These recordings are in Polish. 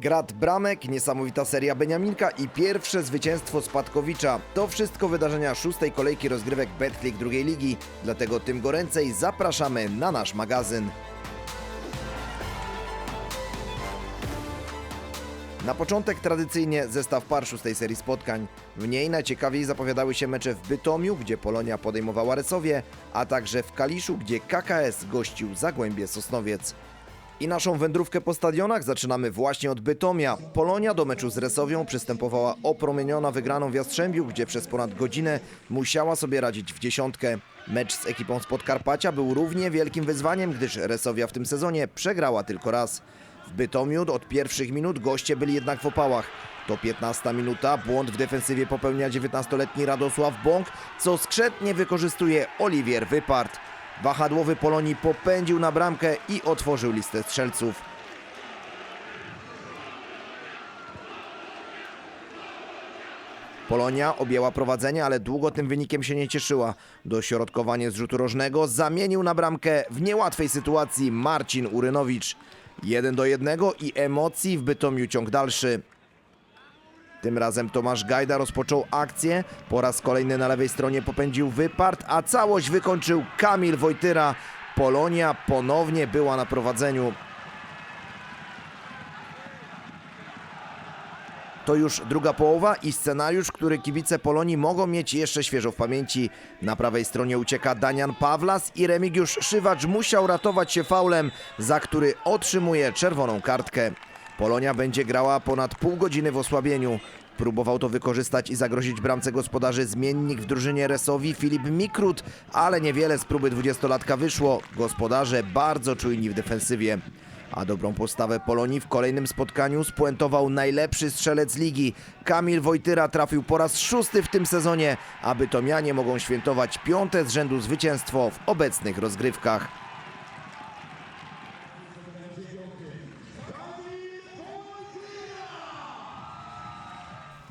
Grad bramek, niesamowita seria Beniaminka i pierwsze zwycięstwo Spadkowicza. To wszystko wydarzenia szóstej kolejki rozgrywek Betclick drugiej ligi, dlatego tym goręcej zapraszamy na nasz magazyn. Na początek tradycyjnie zestaw par szóstej serii spotkań. W niej najciekawiej zapowiadały się mecze w Bytomiu, gdzie Polonia podejmowała Resowie, a także w Kaliszu, gdzie KKS gościł Zagłębie Sosnowiec. I naszą wędrówkę po stadionach zaczynamy właśnie od Bytomia. Polonia do meczu z Resowią przystępowała opromieniona wygraną w Jastrzębiu, gdzie przez ponad godzinę musiała sobie radzić w dziesiątkę. Mecz z ekipą z Podkarpacia był równie wielkim wyzwaniem, gdyż Resowia w tym sezonie przegrała tylko raz. W Bytomiu od pierwszych minut goście byli jednak w opałach. To 15 minuta, błąd w defensywie popełnia 19-letni Radosław Bąk, co skrzętnie wykorzystuje Oliwier Wypart. Wahadłowy Polonii popędził na bramkę i otworzył listę strzelców. Polonia objęła prowadzenie, ale długo tym wynikiem się nie cieszyła. Dośrodkowanie z rzutu rożnego zamienił na bramkę w niełatwej sytuacji Marcin Urynowicz. 1 do 1 i emocji w Bytomiu ciąg dalszy. Tym razem Tomasz Gajda rozpoczął akcję. Po raz kolejny na lewej stronie popędził wypart, a całość wykończył Kamil Wojtyra. Polonia ponownie była na prowadzeniu. To już druga połowa i scenariusz, który kibice Polonii mogą mieć jeszcze świeżo w pamięci. Na prawej stronie ucieka Danian Pawlas i Remigiusz Szywacz musiał ratować się faulem, za który otrzymuje czerwoną kartkę. Polonia będzie grała ponad pół godziny w osłabieniu. Próbował to wykorzystać i zagrozić bramce gospodarzy zmiennik w drużynie Resowi Filip Mikrut, ale niewiele z próby dwudziestolatka wyszło. Gospodarze bardzo czujni w defensywie. A dobrą postawę Polonii w kolejnym spotkaniu spuentował najlepszy strzelec ligi. Kamil Wojtyra trafił po raz szósty w tym sezonie, a Bytomianie mogą świętować piąte z rzędu zwycięstwo w obecnych rozgrywkach.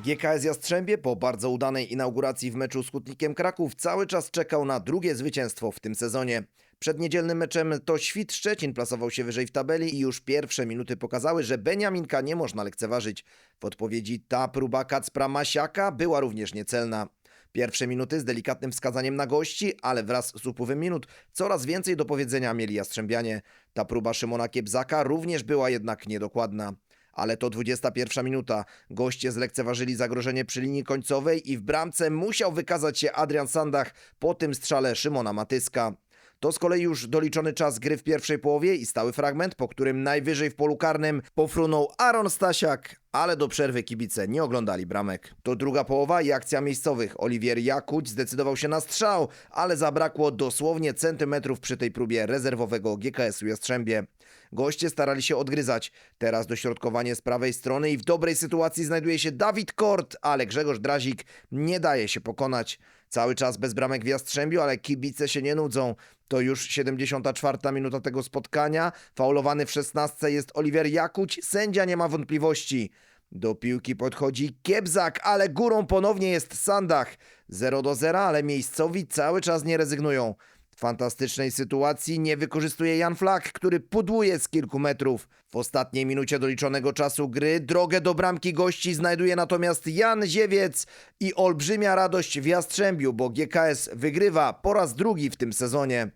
GKS Jastrzębie po bardzo udanej inauguracji w meczu z Hutnikiem Kraków cały czas czekał na drugie zwycięstwo w tym sezonie. Przed niedzielnym meczem to Świt Szczecin plasował się wyżej w tabeli i już pierwsze minuty pokazały, że Beniaminka nie można lekceważyć. W odpowiedzi ta próba Kacpra Masiaka była również niecelna. Pierwsze minuty z delikatnym wskazaniem na gości, ale wraz z upływem minut coraz więcej do powiedzenia mieli Jastrzębianie. Ta próba Szymona Kiebzaka również była jednak niedokładna. Ale to 21 minuta. Goście zlekceważyli zagrożenie przy linii końcowej i w bramce musiał wykazać się Adrian Sandach po tym strzale Szymona Matyska. To z kolei już doliczony czas gry w pierwszej połowie i stały fragment, po którym najwyżej w polu karnym pofrunął Aaron Stasiak, ale do przerwy kibice nie oglądali bramek. To druga połowa i akcja miejscowych. Oliwier Jakuć zdecydował się na strzał, ale zabrakło dosłownie centymetrów przy tej próbie rezerwowego GKS-u Jastrzębie. Goście starali się odgryzać. Teraz dośrodkowanie z prawej strony i w dobrej sytuacji znajduje się Dawid Kort, ale Grzegorz Drazik nie daje się pokonać. Cały czas bez bramek w Jastrzębiu, ale kibice się nie nudzą. To już 74 minuta tego spotkania. Faulowany w 16 jest Oliwier Jakuć. Sędzia nie ma wątpliwości. Do piłki podchodzi Kiebzak, ale górą ponownie jest Sandach. 0 do 0, ale miejscowi cały czas nie rezygnują. Fantastycznej sytuacji nie wykorzystuje Jan Flak, który pudłuje z kilku metrów. W ostatniej minucie doliczonego czasu gry drogę do bramki gości znajduje natomiast Jan Ziewiec i olbrzymia radość w Jastrzębiu, bo GKS wygrywa po raz drugi w tym sezonie.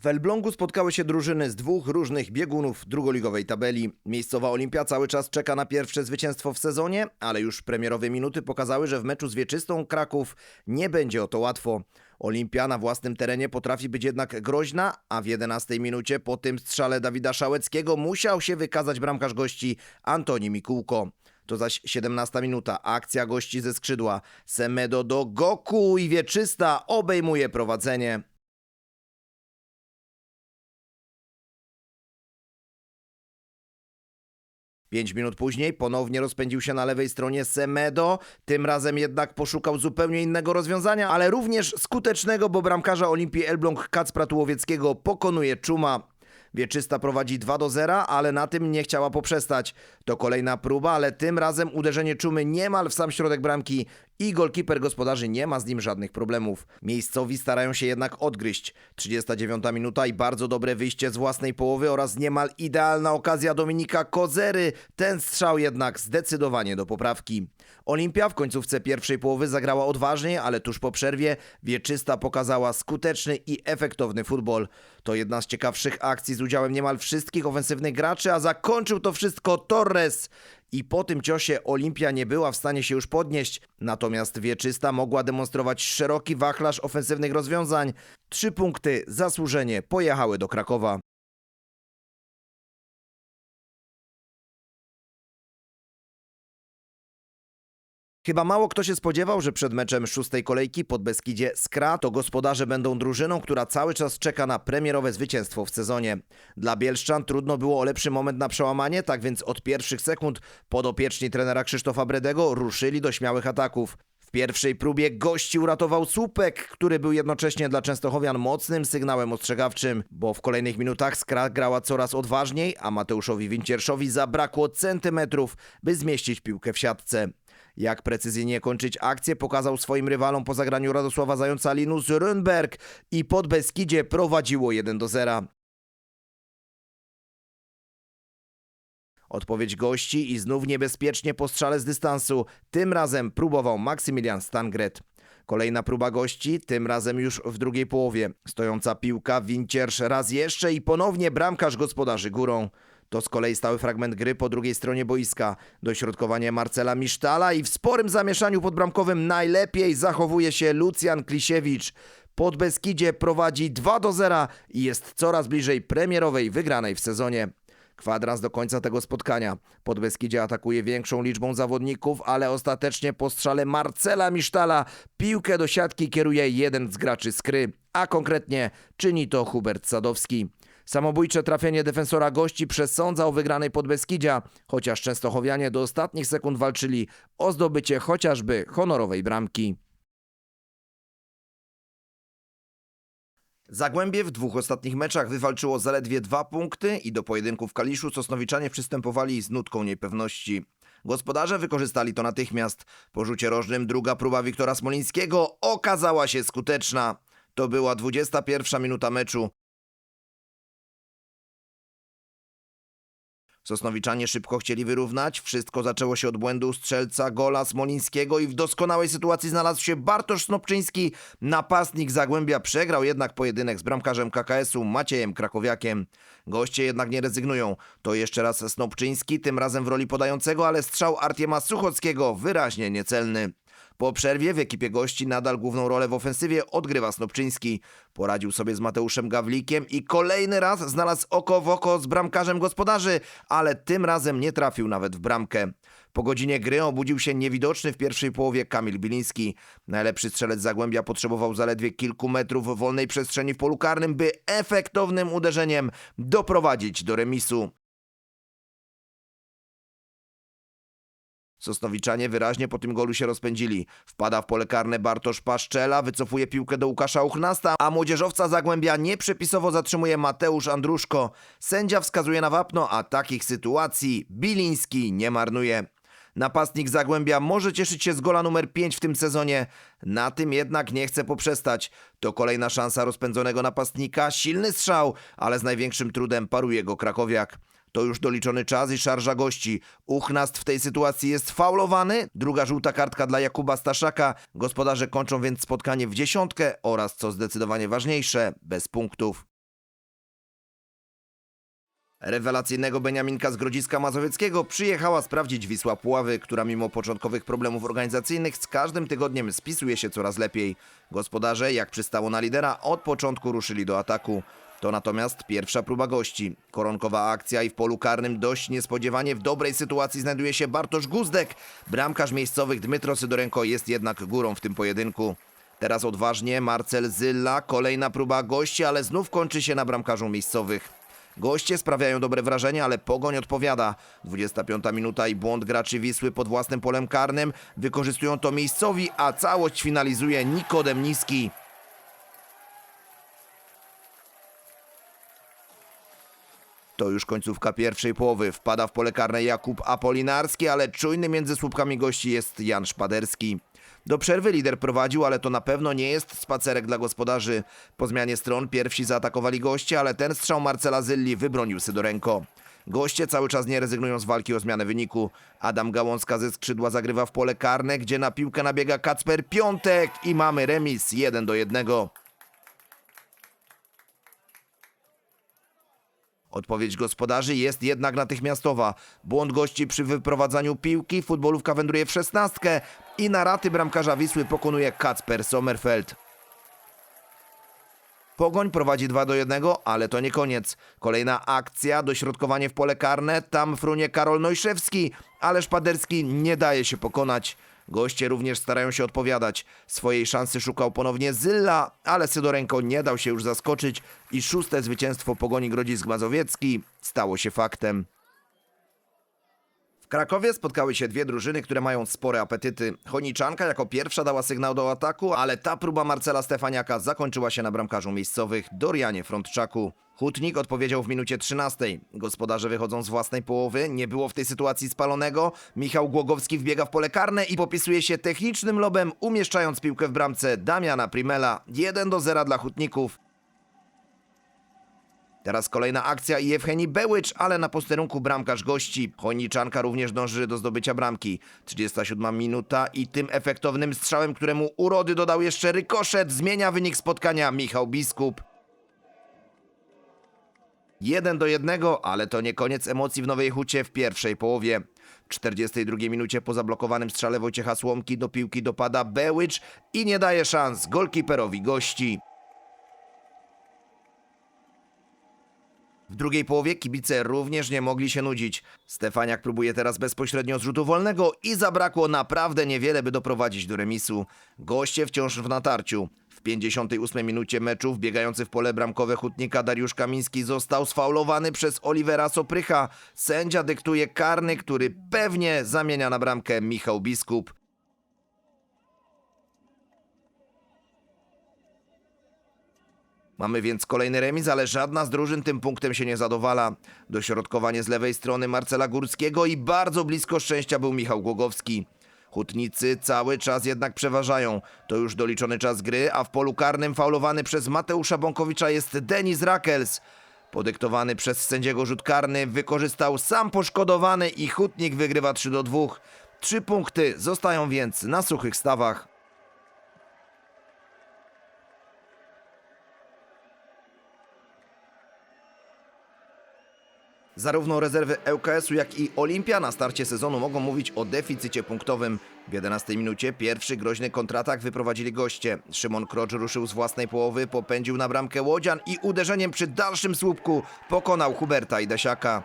W Elblągu spotkały się drużyny z dwóch różnych biegunów drugoligowej tabeli. Miejscowa Olimpia cały czas czeka na pierwsze zwycięstwo w sezonie, ale już premierowe minuty pokazały, że w meczu z Wieczystą Kraków nie będzie o to łatwo. Olimpia na własnym terenie potrafi być jednak groźna, a w 11 minucie po tym strzale Dawida Szałeckiego musiał się wykazać bramkarz gości Antoni Mikułko. To zaś 17 minuta, akcja gości ze skrzydła. Semedo do Goku i Wieczysta obejmuje prowadzenie. Pięć minut później ponownie rozpędził się na lewej stronie Semedo. Tym razem jednak poszukał zupełnie innego rozwiązania, ale również skutecznego, bo bramkarza Olimpii Elbląg Kacpra Tułowieckiego pokonuje Czuma. Wieczysta prowadzi 2 do 0, ale na tym nie chciała poprzestać. To kolejna próba, ale tym razem uderzenie Czumy niemal w sam środek bramki i golkiper gospodarzy nie ma z nim żadnych problemów. Miejscowi starają się jednak odgryźć. 39 minuta i bardzo dobre wyjście z własnej połowy oraz niemal idealna okazja Dominika Kozery. Ten strzał jednak zdecydowanie do poprawki. Olimpia w końcówce pierwszej połowy zagrała odważnie, ale tuż po przerwie Wieczysta pokazała skuteczny i efektowny futbol. To jedna z ciekawszych akcji z udziałem niemal wszystkich ofensywnych graczy, a zakończył to wszystko Torres. I po tym ciosie Olimpia nie była w stanie się już podnieść, natomiast Wieczysta mogła demonstrować szeroki wachlarz ofensywnych rozwiązań. Trzy punkty zasłużenie pojechały do Krakowa. Chyba mało kto się spodziewał, że przed meczem szóstej kolejki pod Beskidzie Skra to gospodarze będą drużyną, która cały czas czeka na premierowe zwycięstwo w sezonie. Dla Bielszczan trudno było o lepszy moment na przełamanie, tak więc od pierwszych sekund podopieczni trenera Krzysztofa Bredego ruszyli do śmiałych ataków. W pierwszej próbie gości uratował słupek, który był jednocześnie dla Częstochowian mocnym sygnałem ostrzegawczym, bo w kolejnych minutach Skra grała coraz odważniej, a Mateuszowi Wincierszowi zabrakło centymetrów, by zmieścić piłkę w siatce. Jak precyzyjnie kończyć akcję pokazał swoim rywalom po zagraniu Radosława Zająca Linus Rundberg i pod Beskidzie prowadziło 1 do 0. Odpowiedź gości i znów niebezpiecznie po strzale z dystansu. Tym razem próbował Maksymilian Stangret. Kolejna próba gości, tym razem już w drugiej połowie. Stojąca piłka, Winciersz raz jeszcze i ponownie bramkarz gospodarzy górą. To z kolei stały fragment gry po drugiej stronie boiska. Dośrodkowanie Marcela Misztala i w sporym zamieszaniu podbramkowym najlepiej zachowuje się Lucjan Klisiewicz. Pod Beskidzie prowadzi 2 do 0 i jest coraz bliżej premierowej wygranej w sezonie. Kwadrans do końca tego spotkania. Pod Beskidzie atakuje większą liczbą zawodników, ale ostatecznie po strzale Marcela Misztala piłkę do siatki kieruje jeden z graczy Skry, a konkretnie czyni to Hubert Sadowski. Samobójcze trafienie defensora gości przesądza o wygranej pod Beskidzia, chociaż Częstochowianie do ostatnich sekund walczyli o zdobycie chociażby honorowej bramki. Zagłębie w dwóch ostatnich meczach wywalczyło zaledwie dwa punkty i do pojedynku w Kaliszu Sosnowiczanie przystępowali z nutką niepewności. Gospodarze wykorzystali to natychmiast. Po rzucie rożnym druga próba Wiktora Smolińskiego okazała się skuteczna. To była 21 minuta meczu. Sosnowiczanie szybko chcieli wyrównać. Wszystko zaczęło się od błędu strzelca gola Smolińskiego i w doskonałej sytuacji znalazł się Bartosz Snopczyński. Napastnik Zagłębia przegrał jednak pojedynek z bramkarzem KKS-u Maciejem Krakowiakiem. Goście jednak nie rezygnują. To jeszcze raz Snopczyński, tym razem w roli podającego, ale strzał Artiema Suchockiego wyraźnie niecelny. Po przerwie w ekipie gości nadal główną rolę w ofensywie odgrywa Snopczyński. Poradził sobie z Mateuszem Gawlikiem i kolejny raz znalazł oko w oko z bramkarzem gospodarzy, ale tym razem nie trafił nawet w bramkę. Po godzinie gry obudził się niewidoczny w pierwszej połowie Kamil Biliński. Najlepszy strzelec Zagłębia potrzebował zaledwie kilku metrów wolnej przestrzeni w polu karnym, by efektownym uderzeniem doprowadzić do remisu. Sosnowiczanie wyraźnie po tym golu się rozpędzili. Wpada w pole karne Bartosz Paszczela, wycofuje piłkę do Łukasza Uchnasta, a młodzieżowca Zagłębia nieprzepisowo zatrzymuje Mateusz Andruszko. Sędzia wskazuje na wapno, a takich sytuacji Biliński nie marnuje. Napastnik Zagłębia może cieszyć się z gola numer 5 w tym sezonie. Na tym jednak nie chce poprzestać. To kolejna szansa rozpędzonego napastnika, silny strzał, ale z największym trudem paruje go Krakowiak. To już doliczony czas i szarża gości. Uchnast w tej sytuacji jest faulowany. Druga żółta kartka dla Jakuba Staszaka. Gospodarze kończą więc spotkanie w dziesiątkę oraz, co zdecydowanie ważniejsze, bez punktów. Rewelacyjnego Beniaminka z Grodziska Mazowieckiego przyjechała sprawdzić Wisła Puławy, która mimo początkowych problemów organizacyjnych z każdym tygodniem spisuje się coraz lepiej. Gospodarze, jak przystało na lidera, od początku ruszyli do ataku. To natomiast pierwsza próba gości. Koronkowa akcja i w polu karnym dość niespodziewanie w dobrej sytuacji znajduje się Bartosz Guzdek. Bramkarz miejscowych Dmytro Sydorenko jest jednak górą w tym pojedynku. Teraz odważnie Marcel Zylla, kolejna próba gości, ale znów kończy się na bramkarzu miejscowych. Goście sprawiają dobre wrażenie, ale Pogoń odpowiada. 25 minuta i błąd graczy Wisły pod własnym polem karnym. Wykorzystują to miejscowi, a całość finalizuje Nikodem Niski. To już końcówka pierwszej połowy. Wpada w pole karne Jakub Apolinarski, ale czujny między słupkami gości jest Jan Szpaderski. Do przerwy lider prowadził, ale to na pewno nie jest spacerek dla gospodarzy. Po zmianie stron pierwsi zaatakowali goście, ale ten strzał Marcela Zylli wybronił Sydorenko. Goście cały czas nie rezygnują z walki o zmianę wyniku. Adam Gałązka ze skrzydła zagrywa w pole karne, gdzie na piłkę nabiega Kacper Piątek i mamy remis 1 do 1. Odpowiedź gospodarzy jest jednak natychmiastowa. Błąd gości przy wyprowadzaniu piłki, futbolówka wędruje w szesnastkę i na raty bramkarza Wisły pokonuje Kacper Sommerfeld. Pogoń prowadzi 2 do 1, ale to nie koniec. Kolejna akcja, dośrodkowanie w pole karne, tam frunie Karol Nojszewski, ale Szpaderski nie daje się pokonać. Goście również starają się odpowiadać. Swojej szansy szukał ponownie Zylla, ale Sydorenko nie dał się już zaskoczyć i szóste zwycięstwo Pogoni Grodzisk Mazowiecki stało się faktem. W Krakowie spotkały się dwie drużyny, które mają spore apetyty. Choniczanka jako pierwsza dała sygnał do ataku, ale ta próba Marcela Stefaniaka zakończyła się na bramkarzu miejscowych Dorianie Frontczaku. Hutnik odpowiedział w minucie 13. Gospodarze wychodzą z własnej połowy, nie było w tej sytuacji spalonego. Michał Głogowski wbiega w pole karne i popisuje się technicznym lobem, umieszczając piłkę w bramce Damiana Primela. 1 do 0 dla Hutników. Teraz kolejna akcja i Ewgeni Bełycz, ale na posterunku bramkarz gości. Chojniczanka również dąży do zdobycia bramki. 37 minuta i tym efektownym strzałem, któremu urody dodał jeszcze rykoszet, zmienia wynik spotkania Michał Biskup. 1 do 1, ale to nie koniec emocji w Nowej Hucie w pierwszej połowie. W 42 minucie po zablokowanym strzale Wojciecha Słomki do piłki dopada Bełycz i nie daje szans golkiperowi gości. W drugiej połowie kibice również nie mogli się nudzić. Stefaniak próbuje teraz bezpośrednio z rzutu wolnego i zabrakło naprawdę niewiele, by doprowadzić do remisu. Goście wciąż w natarciu. W 58 minucie meczu wbiegający w pole bramkowe hutnika Dariusz Kamiński został sfaulowany przez Olivera Soprycha. Sędzia dyktuje karny, który pewnie zamienia na bramkę Michał Biskup. Mamy więc kolejny remis, ale żadna z drużyn tym punktem się nie zadowala. Dośrodkowanie z lewej strony Marcela Górskiego i bardzo blisko szczęścia był Michał Głogowski. Hutnicy cały czas jednak przeważają. To już doliczony czas gry, a w polu karnym faulowany przez Mateusza Bąkowicza jest Denis Rakels. Podyktowany przez sędziego rzut karny wykorzystał sam poszkodowany i Hutnik wygrywa 3 do 2. Trzy punkty zostają więc na suchych stawach. Zarówno rezerwy ŁKS-u, jak i Olimpia na starcie sezonu mogą mówić o deficycie punktowym. W 11 minucie pierwszy groźny kontratak wyprowadzili goście. Szymon Krocz ruszył z własnej połowy, popędził na bramkę Łodzian i uderzeniem przy dalszym słupku pokonał Huberta i Dasiaka.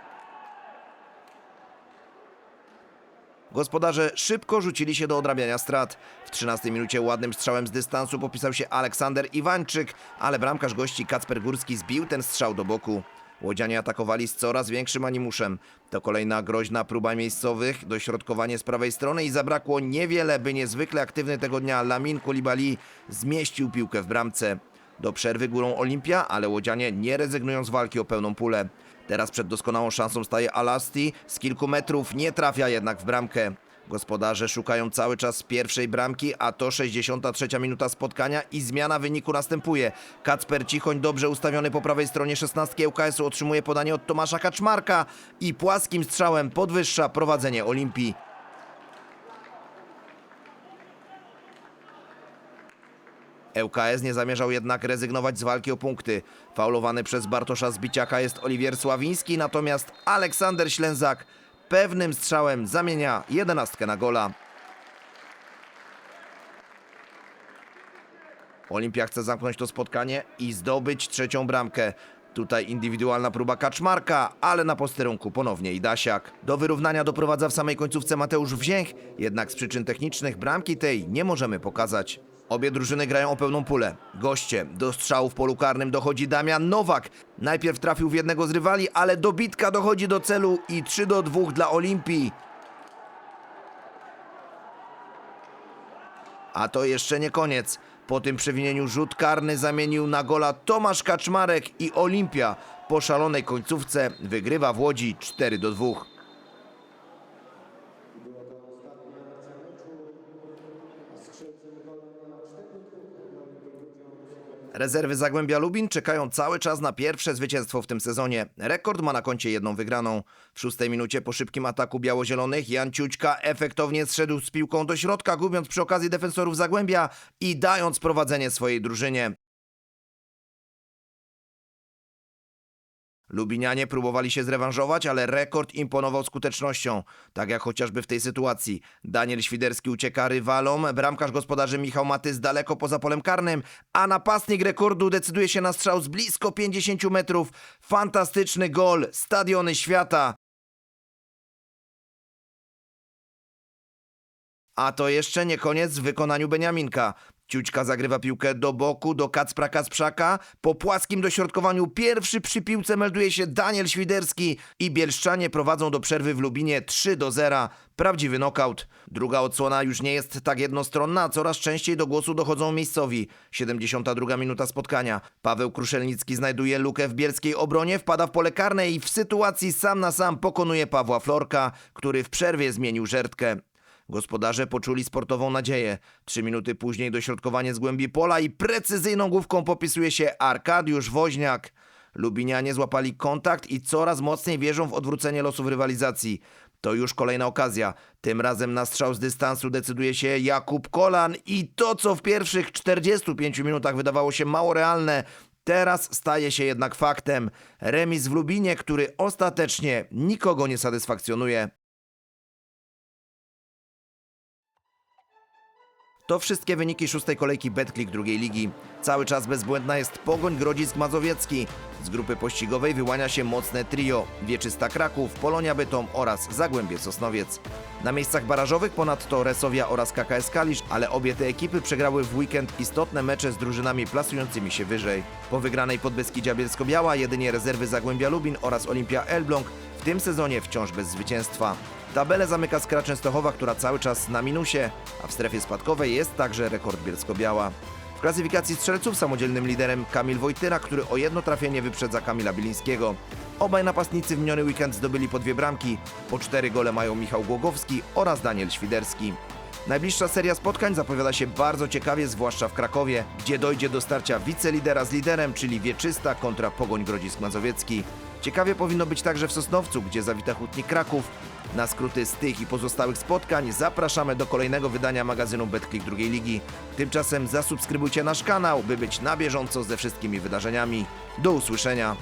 Gospodarze szybko rzucili się do odrabiania strat. W 13 minucie ładnym strzałem z dystansu popisał się Aleksander Iwańczyk, ale bramkarz gości Kacper Górski zbił ten strzał do boku. Łodzianie atakowali z coraz większym animuszem. To kolejna groźna próba miejscowych, dośrodkowanie z prawej strony i zabrakło niewiele, by niezwykle aktywny tego dnia Lamin Koulibaly zmieścił piłkę w bramce. Do przerwy górą Olimpia, ale Łodzianie nie rezygnują z walki o pełną pulę. Teraz przed doskonałą szansą staje Alasti, z kilku metrów nie trafia jednak w bramkę. Gospodarze szukają cały czas pierwszej bramki, a to 63 minuta spotkania i zmiana wyniku następuje. Kacper Cichoń, dobrze ustawiony po prawej stronie 16 ŁKS-u, otrzymuje podanie od Tomasza Kaczmarka i płaskim strzałem podwyższa prowadzenie Olimpii. ŁKS nie zamierzał jednak rezygnować z walki o punkty. Faulowany przez Bartosza Zbiciaka jest Oliwier Sławiński, natomiast Aleksander Ślęzak pewnym strzałem zamienia jedenastkę na gola. Olimpia chce zamknąć to spotkanie i zdobyć trzecią bramkę. Tutaj indywidualna próba Kaczmarka, ale na posterunku ponownie Idasiak. Do wyrównania doprowadza w samej końcówce Mateusz Wzięch, jednak z przyczyn technicznych bramki tej nie możemy pokazać. Obie drużyny grają o pełną pulę. Goście. Do strzału w polu karnym dochodzi Damian Nowak. Najpierw trafił w jednego z rywali, ale dobitka dochodzi do celu i 3 do 2 dla Olimpii. A to jeszcze nie koniec. Po tym przewinieniu rzut karny zamienił na gola Tomasz Kaczmarek i Olimpia po szalonej końcówce wygrywa w Łodzi 4 do 2. Rezerwy Zagłębia Lubin czekają cały czas na pierwsze zwycięstwo w tym sezonie. Rekord ma na koncie jedną wygraną. W szóstej minucie po szybkim ataku białozielonych Jan Ciućka efektownie zszedł z piłką do środka, gubiąc przy okazji defensorów Zagłębia i dając prowadzenie swojej drużynie. Lubinianie próbowali się zrewanżować, ale rekord imponował skutecznością. Tak jak chociażby w tej sytuacji. Daniel Świderski ucieka rywalom, bramkarz gospodarzy Michał Matys daleko poza polem karnym, a napastnik rekordu decyduje się na strzał z blisko 50 metrów. Fantastyczny gol, stadiony świata. A to jeszcze nie koniec w wykonaniu Beniaminka. Ciućka zagrywa piłkę do boku, do Kacpra Kacprzaka. Po płaskim dośrodkowaniu pierwszy przy piłce melduje się Daniel Świderski i Bielszczanie prowadzą do przerwy w Lubinie 3 do 0. Prawdziwy knockout. Druga odsłona już nie jest tak jednostronna, coraz częściej do głosu dochodzą miejscowi. 72 minuta spotkania. Paweł Kruszelnicki znajduje lukę w bielskiej obronie, wpada w pole karne i w sytuacji sam na sam pokonuje Pawła Florka, który w przerwie zmienił żertkę. Gospodarze poczuli sportową nadzieję. Trzy minuty później dośrodkowanie z głębi pola i precyzyjną główką popisuje się Arkadiusz Woźniak. Lubinianie złapali kontakt i coraz mocniej wierzą w odwrócenie losów rywalizacji. To już kolejna okazja. Tym razem na strzał z dystansu decyduje się Jakub Kolan i to, co w pierwszych 45 minutach wydawało się mało realne, teraz staje się jednak faktem. Remis w Lubinie, który ostatecznie nikogo nie satysfakcjonuje. To wszystkie wyniki szóstej kolejki Betclick drugiej ligi. Cały czas bezbłędna jest Pogoń Grodzisk Mazowiecki. Z grupy pościgowej wyłania się mocne trio Wieczysta Kraków, Polonia Bytom oraz Zagłębie Sosnowiec. Na miejscach barażowych ponadto Resowia oraz KKS Kalisz, ale obie te ekipy przegrały w weekend istotne mecze z drużynami plasującymi się wyżej. Po wygranej pod Beskidzia Bielsko-Biała jedynie rezerwy Zagłębia Lubin oraz Olimpia Elbląg w tym sezonie wciąż bez zwycięstwa. Tabelę zamyka Skra Częstochowa, która cały czas na minusie, a w strefie spadkowej jest także rekord Bielsko-Biała. W klasyfikacji strzelców samodzielnym liderem Kamil Wojtyra, który o jedno trafienie wyprzedza Kamila Bilińskiego. Obaj napastnicy w miniony weekend zdobyli po dwie bramki. Po cztery gole mają Michał Głogowski oraz Daniel Świderski. Najbliższa seria spotkań zapowiada się bardzo ciekawie, zwłaszcza w Krakowie, gdzie dojdzie do starcia wicelidera z liderem, czyli Wieczysta kontra Pogoń Grodzisk Mazowiecki. Ciekawie powinno być także w Sosnowcu, gdzie zawita Hutnik Kraków. Na skróty z tych i pozostałych spotkań zapraszamy do kolejnego wydania magazynu BetClick drugiej ligi. Tymczasem zasubskrybujcie nasz kanał, by być na bieżąco ze wszystkimi wydarzeniami. Do usłyszenia!